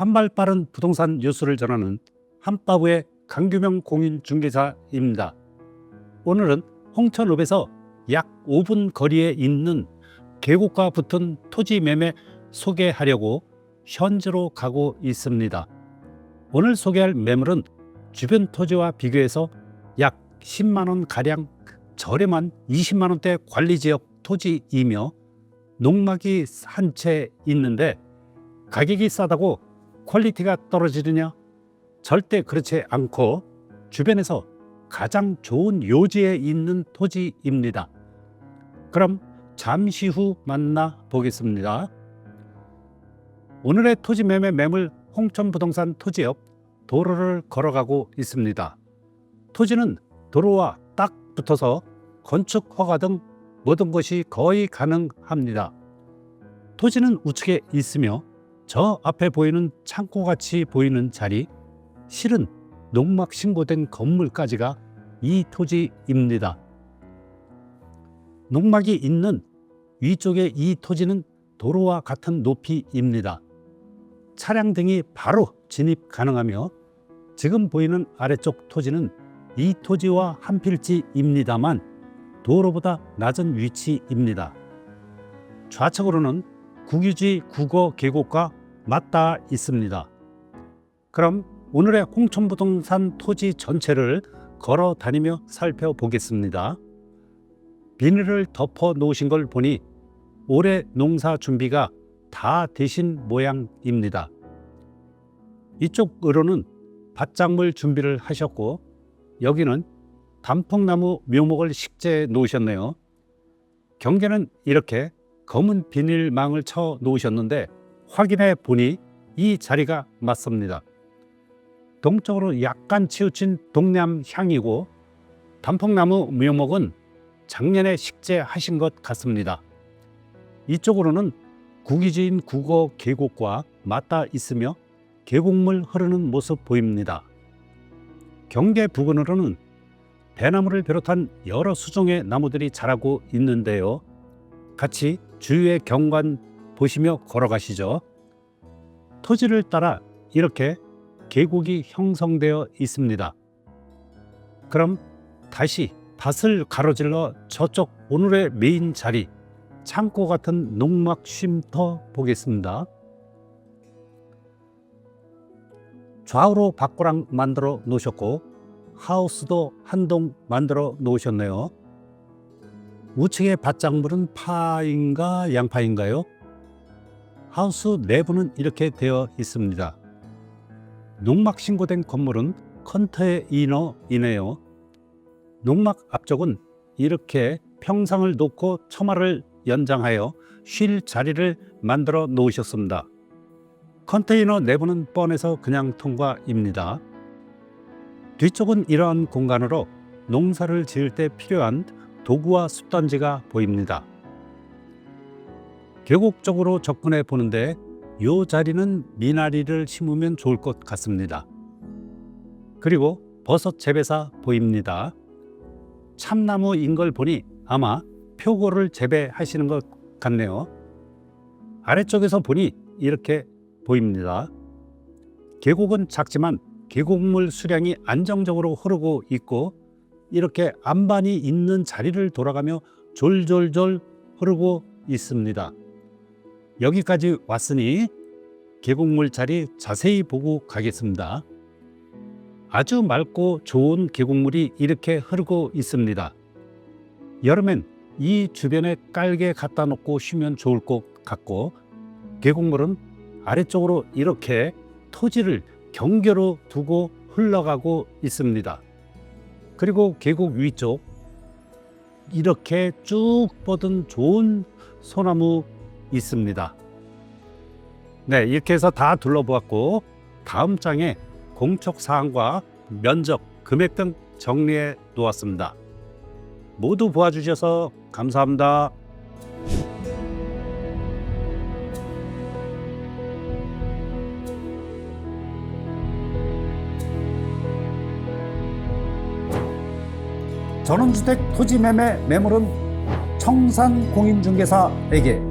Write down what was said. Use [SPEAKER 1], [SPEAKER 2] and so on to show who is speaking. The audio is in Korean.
[SPEAKER 1] 한발 빠른 부동산 뉴스를 전하는 한바구의 강규명 공인중개사입니다. 오늘은 홍천읍에서 약 5분 거리에 있는 계곡과 붙은 토지 매매 소개하려고 현지로 가고 있습니다. 오늘 소개할 매물은 주변 토지와 비교해서 약 10만 원 가량 저렴한 20만 원대 관리 지역 토지이며 농막이 한 채 있는데 가격이 싸다고 퀄리티가 떨어지느냐? 절대 그렇지 않고 주변에서 가장 좋은 요지에 있는 토지입니다. 그럼 잠시 후 만나 보겠습니다. 오늘의 토지 매매 매물 홍천 부동산 토지 옆 도로를 걸어가고 있습니다. 토지는 도로와 딱 붙어서 건축 허가 등 모든 것이 거의 가능합니다. 토지는 우측에 있으며 저 앞에 보이는 창고같이 보이는 자리, 실은 농막 신고된 건물까지가 이 토지입니다. 농막이 있는 위쪽의 이 토지는 도로와 같은 높이입니다. 차량 등이 바로 진입 가능하며 지금 보이는 아래쪽 토지는 이 토지와 한 필지입니다만 도로보다 낮은 위치입니다. 좌측으로는 국유지 국어 계곡과 맞닿아 있습니다. 그럼 오늘의 홍천부동산 토지 전체를 걸어 다니며 살펴보겠습니다. 비닐을 덮어 놓으신 걸 보니 올해 농사 준비가 다 되신 모양입니다. 이쪽으로는 밭작물 준비를 하셨고 여기는 단풍나무 묘목을 식재해 놓으셨네요. 경계는 이렇게 검은 비닐망을 쳐 놓으셨는데 확인해 보니 이 자리가 맞습니다. 동쪽으로 약간 치우친 동남 향이고 단풍나무 묘목은 작년에 식재하신 것 같습니다. 이쪽으로는 구기지인 국어 계곡과 맞닿아 있으며 계곡물 흐르는 모습 보입니다. 경계 부근으로는 대나무를 비롯한 여러 수종의 나무들이 자라고 있는데요. 같이 주위의 경관 보시며 걸어가시죠. 토지를 따라 이렇게 계곡이 형성되어 있습니다. 그럼 다시 밭을 가로질러 저쪽 오늘의 메인 자리 창고 같은 농막 쉼터 보겠습니다. 좌우로 밭고랑 만들어 놓으셨고 하우스도 한 동 만들어 놓으셨네요. 우측의 밭작물은 파인가 양파인가요? 하우스 내부는 이렇게 되어 있습니다. 농막 신고된 건물은 컨테이너이네요. 농막 앞쪽은 이렇게 평상을 놓고 처마를 연장하여 쉴 자리를 만들어 놓으셨습니다. 컨테이너 내부는 뻔해서 그냥 통과입니다. 뒤쪽은 이러한 공간으로 농사를 지을 때 필요한 도구와 숲단지가 보입니다. 계곡 쪽으로 접근해 보는데 이 자리는 미나리를 심으면 좋을 것 같습니다. 그리고 버섯 재배사 보입니다. 참나무인 걸 보니 아마 표고를 재배하시는 것 같네요. 아래쪽에서 보니 이렇게 보입니다. 계곡은 작지만 계곡물 수량이 안정적으로 흐르고 있고 이렇게 안반이 있는 자리를 돌아가며 졸졸졸 흐르고 있습니다. 여기까지 왔으니 계곡물 자리 자세히 보고 가겠습니다. 아주 맑고 좋은 계곡물이 이렇게 흐르고 있습니다. 여름엔 이 주변에 깔개 갖다 놓고 쉬면 좋을 것 같고 계곡물은 아래쪽으로 이렇게 토지를 경계로 두고 흘러가고 있습니다. 그리고 계곡 위쪽 이렇게 쭉 뻗은 좋은 소나무 있습니다. 네, 이렇게 해서 다 둘러보았고 다음 장에 공적 사항과 면적, 금액 등 정리해 놓았습니다. 모두 보아주셔서 감사합니다. 전원주택 토지 매매 매물은 청산 공인중개사에게